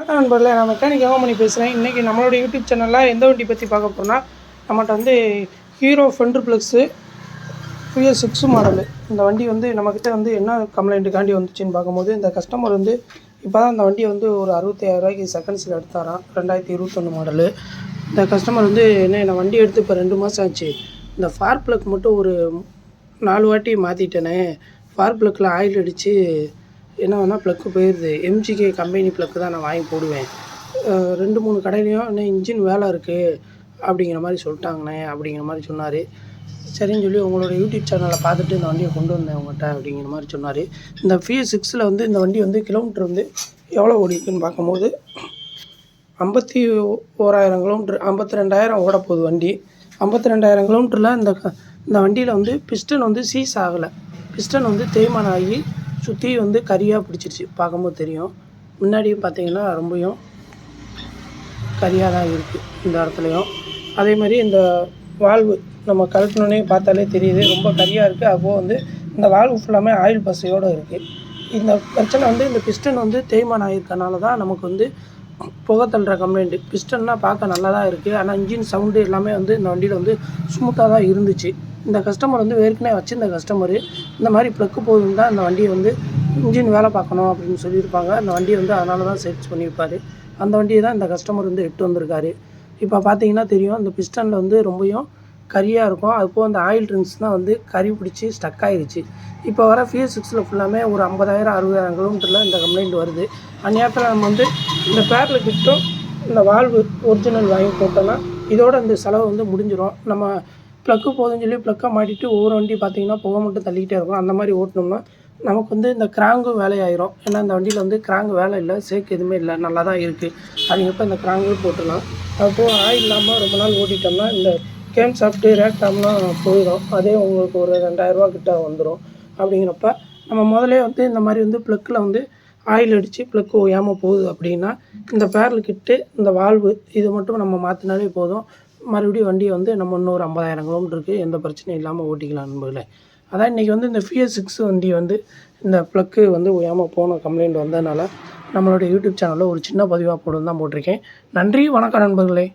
வணக்கம் நண்பர்களே நான் மெக்கானிக் யோகமணி பேசுகிறேன் இன்றைக்கி நம்மளோட யூடியூப் சேனலில் எந்த வண்டி பற்றி பார்க்க போகிறோம்னா நம்மகிட்ட வந்து ஹீரோ ஃபெண்ட்ரு ப்ளக்ஸு ஃபியர் சிக்ஸு மாடலு. இந்த வண்டி வந்து நம்மக்கிட்ட வந்து என்ன கம்ப்ளைண்ட்டுக்காண்டி வந்துச்சுன்னு பார்க்கும்போது இந்த கஸ்டமர் வந்து இப்போ தான் அந்த வண்டியை வந்து ஒரு அறுபத்தாயிரரூவாய்க்கு செகண்ட்ஸில் எடுத்தாராம். ரெண்டாயிரத்தி இருபத்தொன்று மாடலு. இந்த கஸ்டமர் வந்து என்ன நான் வண்டி எடுத்து இப்போ ரெண்டு மாதம் ஆச்சு. இந்த ஃபார் ப்ளக் மட்டும் ஒரு நாலு வாட்டி மாற்றிட்டேனே ஃபார் ப்ளக்கில் ஆயில் அடித்து என்ன வேணால் ப்ளக்கு போயிடுது. எம்ஜிகே கம்பெனி ப்ளக்கு தான் நான் வாங்கி போடுவேன். ரெண்டு மூணு கடையிலையும் இன்னும் இன்ஜின் வேலை இருக்குது அப்படிங்கிற மாதிரி சொல்லிட்டாங்கண்ணே அப்படிங்கிற மாதிரி சொன்னார். சரின்னு சொல்லி உங்களோட யூடியூப் சேனலை பார்த்துட்டு இந்த வண்டியை கொண்டு வந்தேன் உங்கள்கிட்ட அப்படிங்கிற மாதிரி சொன்னார். இந்த ஃபிஎஸ் சிக்ஸில் வந்து இந்த வண்டி வந்து கிலோமீட்டர் வந்து எவ்வளோ ஓடிக்குன்னு பார்க்கும்போது ஐம்பத்தி ஓராயிரம் கிலோமீட்ரு ஐம்பத்தி ரெண்டாயிரம் ஓட போகுது வண்டி. ஐம்பத்தி ரெண்டாயிரம் கிலோமீட்டரில் இந்த க- இந்த வண்டியில் வந்து பிஸ்டன் வந்து சீஸ் ஆகலை. பிஸ்டன் வந்து தேய்மானம் ஆகி சுற்றி வந்து கரியாக பிடிச்சிருச்சு பார்க்கும்போது தெரியும். முன்னாடியும் பார்த்தீங்கன்னா ரொம்பவும் கரியாக தான் இருக்குது இந்த இடத்துலையும். அதே மாதிரி இந்த வால்வு நம்ம கழட்டினோடனே பார்த்தாலே தெரியுது ரொம்ப கரியாக இருக்குது அப்போது வந்து இந்த வால்வு ஃபுல்லாமே ஆயில் பசையோடு இருக்குது இந்த பிரச்சனை வந்து இந்த பிஸ்டன் வந்து தேய்மானம் ஆகிருக்கனால தான் நமக்கு வந்து புகை தள்ளுற கம்ப்ளைண்ட்டு பிஸ்டன்லாம் பார்க்க நல்லா தான் இருக்குது ஆனால் இன்ஜின் சவுண்டு எல்லாமே வந்து இந்த வண்டியில் வந்து ஸ்மூத்தாக தான் இருந்துச்சு. இந்த கஸ்டமர் வந்து ஏற்கனவே வச்சிருந்த கஸ்டமரு இந்த மாதிரி ப்ளக்கு போதும் தான் இந்த வண்டியை வந்து இன்ஜின் வேலை பார்க்கணும் அப்படின்னு சொல்லியிருப்பாங்க. அந்த வண்டியை வந்து அதனால தான் சர்ச் பண்ணியிருப்பார். அந்த வண்டியை தான் இந்த கஸ்டமர் வந்து எட்டு வந்திருக்காரு. இப்போ பார்த்தீங்கன்னா தெரியும் இந்த பிஸ்டனில் வந்து ரொம்பவும் கரியாக இருக்கும். அதுபோல் அந்த ஆயில் ரிங்ஸ் தான் வந்து கறி பிடிச்சி ஸ்டக் ஆகிருச்சு இப்போ வர ஃபியூ சிக்ஸில் ஃபுல்லாமே ஒரு ஐம்பதாயிரம் அறுபதாயிரம் கிலோமீட்டரில் இந்த கம்ப்ளைண்ட் வருது. அந்த நேரத்தில் நம்ம வந்து இந்த பேரில் கிட்டும் இந்த வால்வு ஒரிஜினல் வாங்கி போட்டோம்னா இதோட இந்த செலவு வந்து முடிஞ்சிடும் நம்ம ப்ளக்கு போதுன்னு சொல்லி ப்ளக்கை மாட்டிட்டு ஒவ்வொரு வண்டி பார்த்தீங்கன்னா புகை மட்டும் தள்ளிக்கிட்டே இருக்கும். அந்த மாதிரி ஓட்டினோம்னா நமக்கு வந்து இந்த கிராங்கும் வேலையாயிரும். ஏன்னா இந்த வண்டியில் வந்து கிராங்கு வேலை இல்லை சேக் எதுவுமே இல்லை. நல்லா தான் இருக்குது அதுக்கப்போ இந்த கிராங்கும் போட்டுடலாம். அப்போது ஆயில் இல்லாமல் ரொம்ப நாள் ஓட்டிட்டோம்னா இந்த கேம் சாப்பிட்டு ரேக் டாம்லாம் போயிடும். அதே உங்களுக்கு ஒரு ரெண்டாயிரரூவா கிட்ட வந்துடும் அப்படிங்கிறப்ப நம்ம முதலே வந்து இந்த மாதிரி வந்து ப்ளக்கில் வந்து ஆயில் அடித்து ப்ளக்கு ஓயாமல் போகுது அப்படின்னா இந்த பேரல் கிட்டு இந்த வால்வு இது மட்டும் நம்ம மாற்றினாலே போதும். மறுபடியும் வண்டியை வந்து நம்ம இன்னொரு ஐம்பதாயிரம் கிலோமீட்டருக்கு எந்த பிரச்சனையும் இல்லாமல் ஓட்டிக்கலாம் நண்பர்களே. அதான் இன்றைக்கி வந்து இந்த ஃபிஎஸ் சிக்ஸ் வண்டி வந்து இந்த ப்ளக்கு வந்து ஓயாமல் போன கம்ப்ளைண்ட் வந்ததுனால நம்மளுடைய யூடியூப் சேனலில் ஒரு சின்ன பதிவாக போடுன்னு தான் போட்டிருக்கேன். நன்றி வணக்கம் நண்பர்களே.